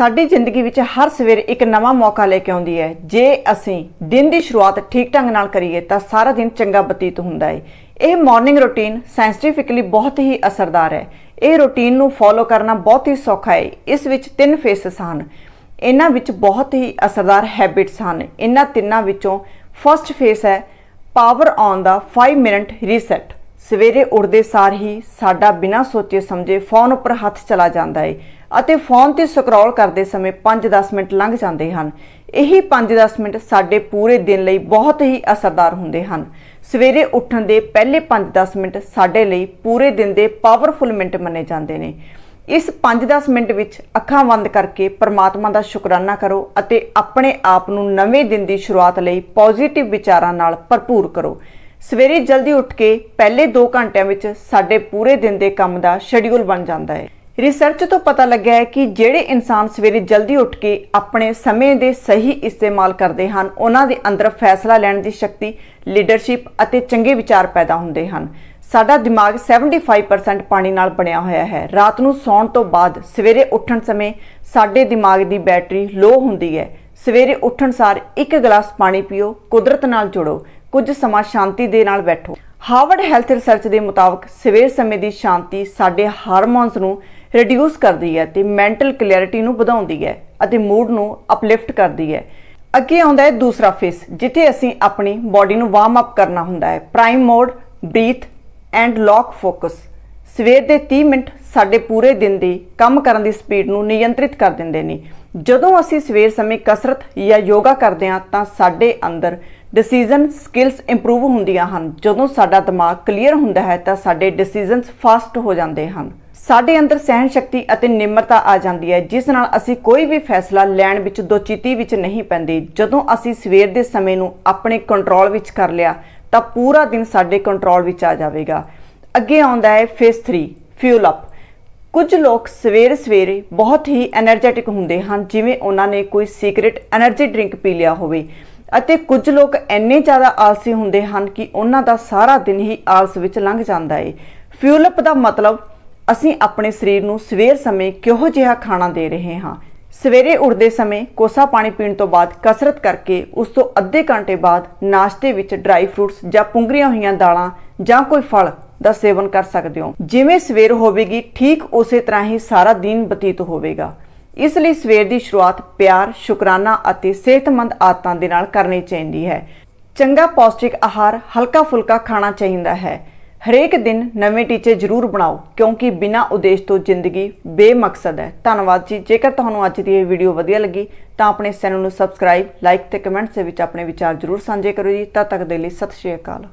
ਸਾਡੀ ਜ਼ਿੰਦਗੀ ਵਿੱਚ ਹਰ ਸਵੇਰ ਇੱਕ ਨਵਾਂ ਮੌਕਾ ਲੈ ਕੇ ਆਉਂਦੀ ਹੈ। ਜੇ ਅਸੀਂ ਦਿਨ ਦੀ ਸ਼ੁਰੂਆਤ ਠੀਕ ਢੰਗ ਨਾਲ ਕਰੀਏ, ਤਾਂ ਸਾਰਾ ਦਿਨ ਚੰਗਾ ਬਤੀਤ ਹੁੰਦਾ ਹੈ। ਇਹ ਮਾਰਨਿੰਗ ਰੁਟੀਨ ਸਾਇੰਟੀਫਿਕਲੀ ਬਹੁਤ ਹੀ ਅਸਰਦਾਰ ਹੈ। ਇਹ ਰੁਟੀਨ ਨੂੰ ਫੋਲੋ ਕਰਨਾ ਬਹੁਤ ਹੀ ਸੌਖਾ ਹੈ। ਇਸ ਵਿੱਚ ਤਿੰਨ ਫੇਸਸ ਹਨ। ਇਹਨਾਂ ਵਿੱਚ ਬਹੁਤ ਹੀ ਅਸਰਦਾਰ ਹੈਬਿਟਸ ਹਨ। ਇਹਨਾਂ ਤਿੰਨਾਂ ਵਿੱਚੋਂ ਫਰਸਟ ਫੇਸ ਹੈ। ਪਾਵਰ ਔਨ ਦਾ 5 ਮਿੰਟ ਰੀਸੈਟ ਸਵੇਰੇ ਉੱਠਦੇ ਸਾਰ ਹੀ ਸਾਡਾ ਬਿਨਾਂ ਸੋਚੇ ਸਮਝੇ ਫੋਨ ਉੱਪਰ ਹੱਥ ਚਲਾ ਜਾਂਦਾ ਏ ਅਤੇ ਫੋਨ ਤੇ ਸਕਰੋਲ ਕਰਦੇ ਸਮੇਂ 5-10 ਮਿੰਟ ਲੰਘ ਜਾਂਦੇ ਹਨ। ਇਹੀ 5-10 ਮਿੰਟ ਸਾਡੇ ਪੂਰੇ ਦਿਨ ਲਈ ਬਹੁਤ ਹੀ ਅਸਰਦਾਰ ਹੁੰਦੇ ਹਨ। ਸਵੇਰੇ ਉੱਠਣ ਦੇ ਪਹਿਲੇ 5-10 ਮਿੰਟ ਸਾਡੇ ਲਈ ਪੂਰੇ ਦਿਨ ਦੇ ਪਾਵਰਫੁਲ ਮਿੰਟ ਮੰਨੇ ਜਾਂਦੇ ਨੇ। ਇਸ 5-10 ਮਿੰਟ ਵਿੱਚ ਅੱਖਾਂ ਬੰਦ ਕਰਕੇ ਪਰਮਾਤਮਾ ਦਾ ਸ਼ੁਕਰਾਨਾ ਕਰੋ ਅਤੇ ਆਪਣੇ ਆਪ ਨੂੰ ਨਵੇਂ ਦਿਨ ਦੀ ਸ਼ੁਰੂਆਤ ਲਈ ਪੋਜ਼ਿਟਿਵ ਵਿਚਾਰਾਂ ਨਾਲ ਭਰਪੂਰ ਕਰੋ। ਸਵੇਰੇ ਜਲਦੀ ਉੱਠ ਕੇ ਪਹਿਲੇ 2 ਘੰਟਿਆਂ ਵਿੱਚ ਸਾਡੇ ਪੂਰੇ ਦਿਨ ਦੇ ਕੰਮ ਦਾ ਸ਼ਡਿਊਲ ਬਣ ਜਾਂਦਾ ਹੈ। ਰਿਸਰਚ ਤੋਂ ਪਤਾ ਲੱਗਿਆ ਹੈ ਕਿ ਜਿਹੜੇ ਇਨਸਾਨ ਸਵੇਰੇ ਜਲਦੀ ਉੱਠ ਕੇ ਆਪਣੇ ਸਮੇਂ ਦੇ ਸਹੀ ਇਸਤੇਮਾਲ ਕਰਦੇ ਹਨ, ਉਹਨਾਂ ਦੇ ਅੰਦਰ ਫੈਸਲਾ ਲੈਣ ਦੀ ਸ਼ਕਤੀ ਲੀਡਰਸ਼ਿਪ ਅਤੇ ਚੰਗੇ ਵਿਚਾਰ ਪੈਦਾ ਹੁੰਦੇ ਹਨ। ਸਾਡਾ ਦਿਮਾਗ 75% ਪਾਣੀ ਨਾਲ ਬਣਿਆ ਹੋਇਆ ਹੈ। ਰਾਤ ਨੂੰ ਸੌਣ ਤੋਂ ਬਾਅਦ ਸਵੇਰੇ ਉੱਠਣ ਸਮੇਂ ਸਾਡੇ ਦਿਮਾਗ ਦੀ ਬੈਟਰੀ ਲੋ ਹੁੰਦੀ ਹੈ। ਸਵੇਰੇ ਉੱਠਣ ਸਾਰ ਇੱਕ ਗਲਾਸ ਪਾਣੀ ਪੀਓ, ਕੁਦਰਤ ਨਾਲ ਜੁੜੋ। ਕੁਝ ਸਮਾਂ ਸ਼ਾਂਤੀ ਦੇ ਨਾਲ ਬੈਠੋ। ਹਾਰਵਰਡ ਹੈਲਥ ਰਿਸਰਚ ਦੇ ਮੁਤਾਬਕ ਸਵੇਰ ਸਮੇਂ ਦੀ ਸ਼ਾਂਤੀ ਸਾਡੇ ਹਾਰਮੋਨਸ ਨੂੰ ਰਿਡਿਊਸ ਕਰਦੀ ਹੈ ਤੇ ਮੈਂਟਲ ਕਲੈਰਿਟੀ ਨੂੰ ਵਧਾਉਂਦੀ ਹੈ ਅਤੇ ਮੂਡ ਨੂੰ ਅਪਲਿਫਟ ਕਰਦੀ ਹੈ। ਅੱਗੇ ਆਉਂਦਾ ਹੈ ਦੂਸਰਾ ਫੇਸ ਜਿੱਥੇ ਅਸੀਂ ਆਪਣੀ ਬਾਡੀ ਨੂੰ ਵਾਰਮ ਅਪ ਕਰਨਾ ਹੁੰਦਾ ਹੈ। Prime mode breathe and lock focus ਸਵੇਰ ਦੇ 30 ਮਿੰਟ ਸਾਡੇ ਪੂਰੇ ਦਿਨ ਦੀ ਕੰਮ ਕਰਨ ਦੀ ਸਪੀਡ ਨੂੰ ਨਿਯੰਤਰਿਤ ਕਰ ਦਿੰਦੇ ਨੇ। ਜਦੋਂ ਅਸੀਂ ਸਵੇਰ ਸਮੇਂ ਕਸਰਤ ਜਾਂ ਯੋਗਾ ਕਰਦੇ ਹਾਂ, ਤਾਂ ਸਾਡੇ ਅੰਦਰ ਡਿਸੀਜਨ ਸਕਿੱਲਸ ਇੰਪਰੂਵ ਹੁੰਦੀਆਂ ਹਨ। ਜਦੋਂ ਸਾਡਾ ਦਿਮਾਗ ਕਲੀਅਰ ਹੁੰਦਾ ਹੈ, ਤਾਂ ਸਾਡੇ ਡਿਸੀਜਨਸ ਫਾਸਟ ਹੋ ਜਾਂਦੇ ਹਨ। ਸਾਡੇ ਅੰਦਰ ਸਹਿਣ ਸ਼ਕਤੀ ਅਤੇ ਨਿਮਰਤਾ ਆ ਜਾਂਦੀ ਹੈ, ਜਿਸ ਨਾਲ ਅਸੀਂ ਕੋਈ ਵੀ ਫੈਸਲਾ ਲੈਣ ਵਿੱਚ ਦੋਚੀਤੀ ਵਿੱਚ ਨਹੀਂ ਪੈਂਦੇ। ਜਦੋਂ ਅਸੀਂ ਸਵੇਰ ਦੇ ਸਮੇਂ ਨੂੰ ਆਪਣੇ ਕੰਟਰੋਲ ਵਿੱਚ ਕਰ ਲਿਆ, ਤਾਂ ਪੂਰਾ ਦਿਨ ਸਾਡੇ ਕੰਟਰੋਲ ਵਿੱਚ ਆ ਜਾਵੇਗਾ। ਅੱਗੇ ਆਉਂਦਾ ਹੈ ਫੇਸ 3 ਫਿਊਲ ਅਪ ਕੁਝ ਲੋਕ ਸਵੇਰ ਸਵੇਰੇ ਬਹੁਤ ਹੀ એનર્ਜੈਟਿਕ ਹੁੰਦੇ ਹਨ, ਜਿਵੇਂ ਉਹਨਾਂ ਨੇ ਕੋਈ ਸੀਕ੍ਰੀਟ એનર્ਜੀ ਡਰਿੰਕ ਪੀ ਲਿਆ ਹੋਵੇ। ਅਤੇ ਕੁਝ ਲੋਕ ਇੰਨੇ ਜ਼ਿਆਦਾ ਆਲਸੀ ਹੁੰਦੇ ਹਨ ਕਿ ਉਹਨਾਂ ਦਾ ਸਾਰਾ ਦਿਨ ਹੀ ਆਲਸ ਵਿੱਚ ਲੰਘ ਜਾਂਦਾ ਹੈ ਫਿਊਲ ਅਪ ਦਾ ਮਤਲਬ, ਅਸੀਂ ਆਪਣੇ ਸਰੀਰ ਨੂੰ ਸਵੇਰ ਸਮੇਂ ਕਿਹੋ ਜਿਹਾ ਖਾਣਾ ਦੇ ਰਹੇ ਹਾਂ। ਸਵੇਰੇ ਉੱਠਦੇ ਸਮੇਂ ਕੋਸਾ ਪਾਣੀ ਪੀਣ ਤੋਂ ਬਾਅਦ ਕਸਰਤ ਕਰਕੇ ਉਸ ਤੋਂ ਅੱਧੇ ਘੰਟੇ ਬਾਅਦ ਨਾਸ਼ਤੇ ਵਿੱਚ ਡਰਾਈ ਫਰੂਟਸ ਜਾਂ ਪੁੰਗਰੀਆਂ ਹੋਈਆਂ ਦਾਲਾਂ ਜਾਂ ਕੋਈ ਫਲ ਦਾ ਸੇਵਨ ਕਰ ਸਕਦੇ ਹੋ। ਜਿਵੇਂ ਸਵੇਰ ਹੋਵੇਗੀ, ਠੀਕ ਉਸੇ ਤਰ੍ਹਾਂ ਹੀ ਸਾਰਾ ਦਿਨ ਬਤੀਤ ਹੋਵੇਗਾ। ਇਸ ਲਈ ਸਵੇਰ ਦੀ ਸ਼ੁਰੂਆਤ ਪਿਆਰ, ਸ਼ੁਕਰਾਨਾ ਅਤੇ ਸਿਹਤਮੰਦ ਆਦਤਾਂ ਦੇ ਨਾਲ ਕਰਨੀ ਚਾਹੀਦੀ ਹੈ। ਚੰਗਾ ਪੌਸ਼ਟਿਕ ਆਹਾਰ ਹਲਕਾ ਫੁਲਕਾ ਖਾਣਾ ਚਾਹੀਦਾ ਹੈ। ਹਰੇਕ ਦਿਨ ਨਵੇਂ ਟੀਚੇ ਜ਼ਰੂਰ ਬਣਾਓ, ਕਿਉਂਕਿ ਬਿਨਾਂ ਉਦੇਸ਼ ਤੋਂ ਜ਼ਿੰਦਗੀ ਬੇਮਕਸਦ ਹੈ। ਧੰਨਵਾਦ ਜੀ। ਜੇਕਰ ਤੁਹਾਨੂੰ ਅੱਜ ਦੀ ਇਹ ਵੀਡੀਓ ਵਧੀਆ ਲੱਗੀ, ਤਾਂ ਆਪਣੇ ਚੈਨਲ ਨੂੰ ਸਬਸਕ੍ਰਾਈਬ, ਲਾਈਕ ਤੇ ਕਮੈਂਟਸ ਦੇ ਵਿੱਚ ਆਪਣੇ ਵਿਚਾਰ ਜ਼ਰੂਰ ਸਾਂਝੇ ਕਰੋ ਜੀ। ਤਦ ਤੱਕ ਦੇ ਲਈ ਸਤਿ ਸ਼੍ਰੀ ਅਕਾਲ।